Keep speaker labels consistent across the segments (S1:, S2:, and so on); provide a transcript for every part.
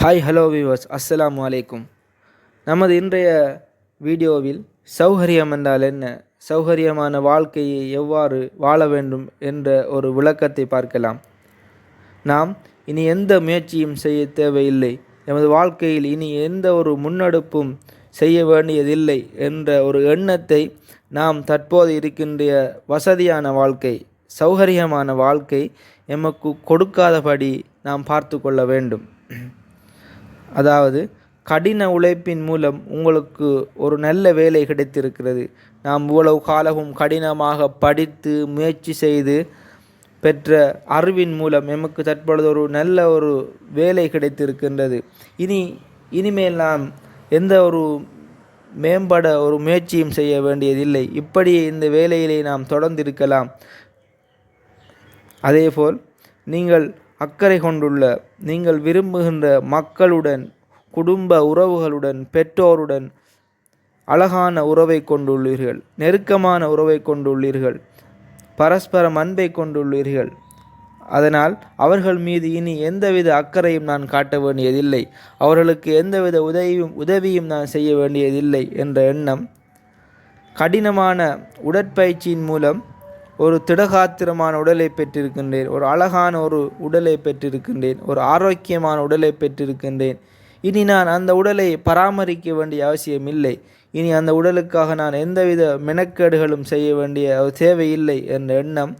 S1: Hi hello viewers அஸ்ஸலாமு வலைக்கும் நமது இன்றைய வீடியோவில் சௌகரியம் என்றால் என்ன? சௌகரியமான வாழ்க்கையை எவ்வாறு வாழ வேண்டும் என்ற ஒரு விளக்கத்தை பார்க்கலாம். நாம் இனி எந்த முயற்சியும் செய்ய தேவையில்லை. எமது வாழ்க்கையில் இனி எந்த ஒரு முன்னெடுப்பும் செய்ய வேண்டியதில்லை என்ற ஒரு எண்ணத்தை நாம் தற்போது இருக்கின்ற வசதியான வாழ்க்கை சௌகரியமான வாழ்க்கை எமக்கு கொடுக்காதபடி நாம் பார்த்து கொள்ள வேண்டும். அதாவது கடின உழைப்பின் மூலம் உங்களுக்கு ஒரு நல்ல வேலை கிடைத்திருக்கிறது. நாம் இவ்வளவு காலமும் கடினமாக படித்து முயற்சி செய்து பெற்ற அறிவின் மூலம் எமக்கு தற்பொழுது ஒரு நல்ல ஒரு வேலை கிடைத்திருக்கின்றது. இனி இனிமேல் நாம் எந்த ஒரு மேம்பட ஒரு முயற்சியும் செய்ய வேண்டியதில்லை. இப்படியே இந்த வேலையிலே நாம் தொடர்ந்து இருக்கலாம் அதேபோல் நீங்கள் அக்கறை கொண்டுள்ள நீங்கள் விரும்புகின்ற மக்களுடன் குடும்ப உறவுகளுடன் பெற்றோருடன் அழகான உறவை கொண்டுள்ளீர்கள் நெருக்கமான உறவை கொண்டுள்ளீர்கள் பரஸ்பரம் அன்பை கொண்டுள்ளீர்கள். அதனால் அவர்கள் மீது இனி எந்தவித அக்கறையும் நான் காட்ட வேண்டியதில்லை. அவர்களுக்கு எந்தவித உதவியும் உதவியும் நான் செய்ய வேண்டியதில்லை என்ற எண்ணம் கடினமான உடற்பயிற்சியின் மூலம் ஒரு திடகாத்திரமான உடலை பெற்றிருக்கின்றேன். ஒரு அழகான ஒரு உடலை பெற்றிருக்கின்றேன். ஒரு ஆரோக்கியமான உடலை பெற்றிருக்கின்றேன். இனி நான் அந்த உடலை பராமரிக்க வேண்டிய அவசியம் இல்லை. இனி அந்த உடலுக்காக நான் எந்தவித மெனக்கேடுகளும் செய்ய வேண்டிய தேவையில்லை என்ற எண்ணம்.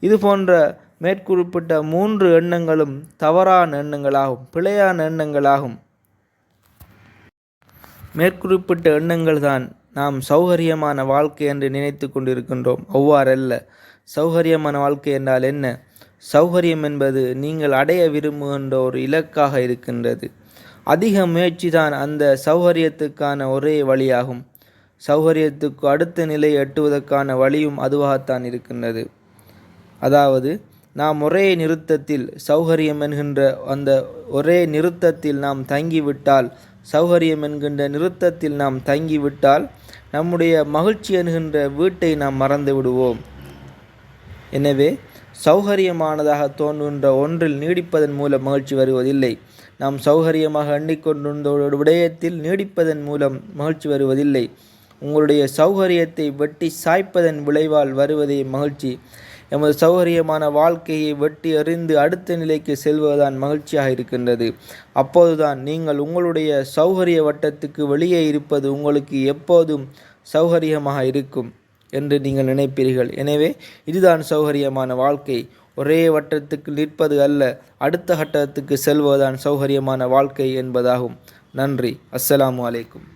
S1: இது போன்ற மேற்குறிப்பிட்ட மூன்று எண்ணங்களும் தவறான எண்ணங்களாகும். பிழையான எண்ணங்களாகும். மேற்குறிப்பிட்ட எண்ணங்கள் தான் நாம் சௌகரியமான வாழ்க்கை என்று நினைத்து கொண்டிருக்கின்றோம். அவ்வாறல்ல. சௌகரியமான வாழ்க்கை என்றால் என்ன? சௌகரியம் என்பது நீங்கள் அடைய விரும்புகின்ற ஒரு இலக்காக இருக்கின்றது. அதிக முயற்சி தான் அந்த சௌகரியத்துக்கான ஒரே வழியாகும். சௌகரியத்துக்கு அடுத்த நிலை எட்டுவதற்கான வழியும் அதுவாகத்தான் இருக்கின்றது. அதாவது நாம் ஒரே நிறுத்தத்தில் சௌகரியம் என்கின்ற அந்த ஒரே நிறுத்தத்தில் நாம் தங்கிவிட்டால் சௌகரியம் என்கின்ற நிறுத்தத்தில் நாம் தங்கிவிட்டால் நம்முடைய மகிழ்ச்சி என்கின்ற வீட்டை நாம் மறந்து விடுவோம். எனவே சௌகரியமானதாக தோன்றுகின்ற ஒன்றில் நீடிப்பதன் மூலம் மகிழ்ச்சி வருவதில்லை. நாம் சௌகரியமாக எண்ணிக்கொண்டிருந்த விடயத்தில் நீடிப்பதன் மூலம் மகிழ்ச்சி வருவதில்லை. உங்களுடைய சௌகரியத்தை வெட்டி சாய்ப்பதன் விளைவால் வருவதே மகிழ்ச்சி. எமது சௌகரியமான வாழ்க்கையை வெட்டி அறிந்து அடுத்த நிலைக்கு செல்வதுதான் மகிழ்ச்சியாக இருக்கின்றது. அப்போதுதான் நீங்கள் உங்களுடைய சௌகரிய வட்டத்துக்கு வெளியே இருப்பது உங்களுக்கு எப்போதும் சௌகரியமாக இருக்கும் என்று நீங்கள் நினைப்பீர்கள். எனவே இதுதான் சௌகரியமான வாழ்க்கை. ஒரே வட்டத்துக்கு நிற்பது அல்ல அடுத்த கட்டத்துக்கு செல்வதுதான் சௌகரியமான வாழ்க்கை என்பதாகும். நன்றி. அஸ்ஸலாமு அலைக்கும்.